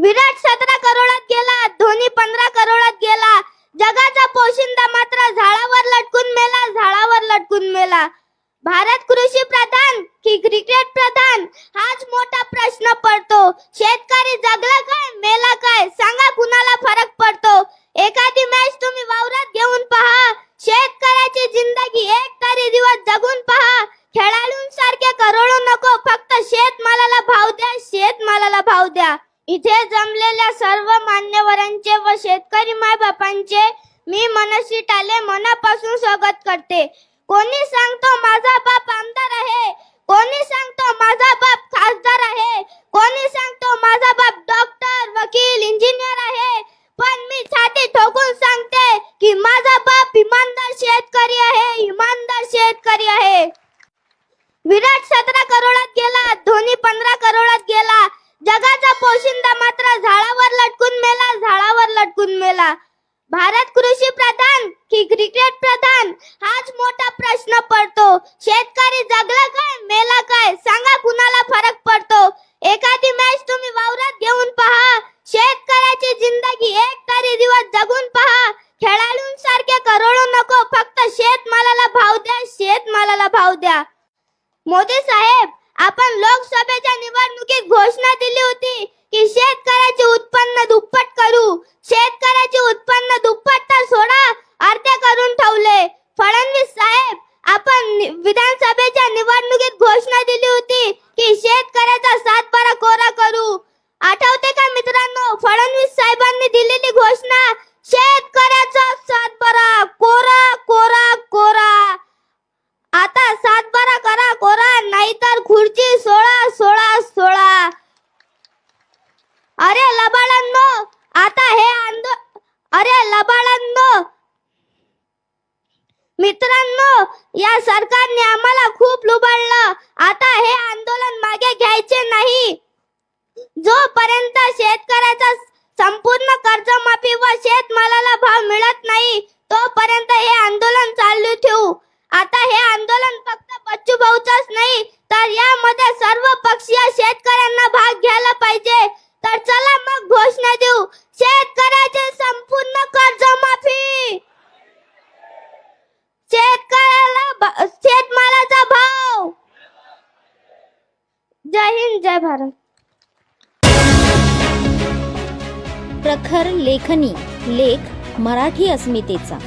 विराट सतरा करोड गेला धोनी पंधरा करोडात गेला जगाचा पोशिंदा मात्र झाडावर लटकून मेला झाडावर लटकून मेला भारत कृषी प्रधान की क्रिकेट प्रधान हाच मोठा प्रश्न पडतो शेतकरी जगला काय मेला काय सांगा कुणाला फरक पडतो एखादी मॅच तुम्ही वावरात घेऊन पहा शेतकऱ्याची जिंदगी एक तरी दिवस जगून पहा खेळाडूंसारखे करोडो नको फक्त शेतमालाला भाव द्या शेतमालाला भाव द्या इथे जमलेल्या सर्व मान्यवरांचे व शेतकरी मायबापांचे मी मनशी टाले मनापासून स्वागत करते. कोणी सांगतो माझा बाप आमदार आहे? कोणी सांगतो माझा बाप खासदार आहे? कोणी सांगतो माझा बाप डॉक्टर वकील इंजिनियर आहे? पण मी छाती ठोकून सांगते की माझा बाप इमानदार शेतकरी आहे इमानदार शेतकरी आहे. विराट सतरा करोडात गेला धोनी पंधरा करोडात गेला. लटकून भारत कृषी प्रधान की क्रिकेट प्रधान? हाच मोठा प्रश्न पडतो. शेतकरी जगला काय मेला काय? सांगा कुणाला फरक पडतो? एखादी मॅच तुम्ही वावरात घेऊन पहा. शेतकऱ्याची जिंदगी एक तरी दिवस जगून पहा. खेळाडूंसारखे करोडो नको फक्त शेतमालाला भाव द्या शेतमालाला भाव द्या. मोदी साहेब आपण लोकसभेच्या निवडणुकीत घोषणा दिली होती की शेतकऱ्याचे उत्पन्न दुप्पट करू शेतकऱ्याचे उत्पन्न दुप्पट तर सोडा अर्धे करून ठेवले फडणवीस साहेब आपण नि- विधानसभेच्या निवडणुकीत घोषणा दिली होती की शेतकऱ्याचा सातबारा कोरा करू आठवते का मित्रांनो फडणवीस साहेबांनी दिलेली घोषणा. शेतकऱ्याचा सातबारा. कोरा कोरा कोरा. आता सातबारा करा कोरा. नाहीतर खुर्ची सोळा सोळा सोळा. अरे लबाळांनो आता हे आंदो अरे लबाळांनो मित्रांनो या सरकारने आम्हाला खूप लुबाडलं. आता हे आंदोलन मागे घ्यायचे नाही. जोपर्यंत शेतकऱ्याचा संपूर्ण कर्जमाफी व शेतमालाला भाव मिळत नाही तोपर्यंत हे आंदोलन चालू ठेवू. आता हे आंदोलन फक्त बच्चू भाऊचंच नाही तर यामध्ये सर्व पक्षीय शेतकऱ्यांना भाग घ्यायला पाहिजे. तर चला मग घोषणा देऊ. शेतकऱ्याचे संपूर्ण कर्जमाफी! शेतकऱ्याला शेतमालाचा भाव! जय हिंद जय भारत. प्रखर लेखनी लेख मराठी अस्मितेचा.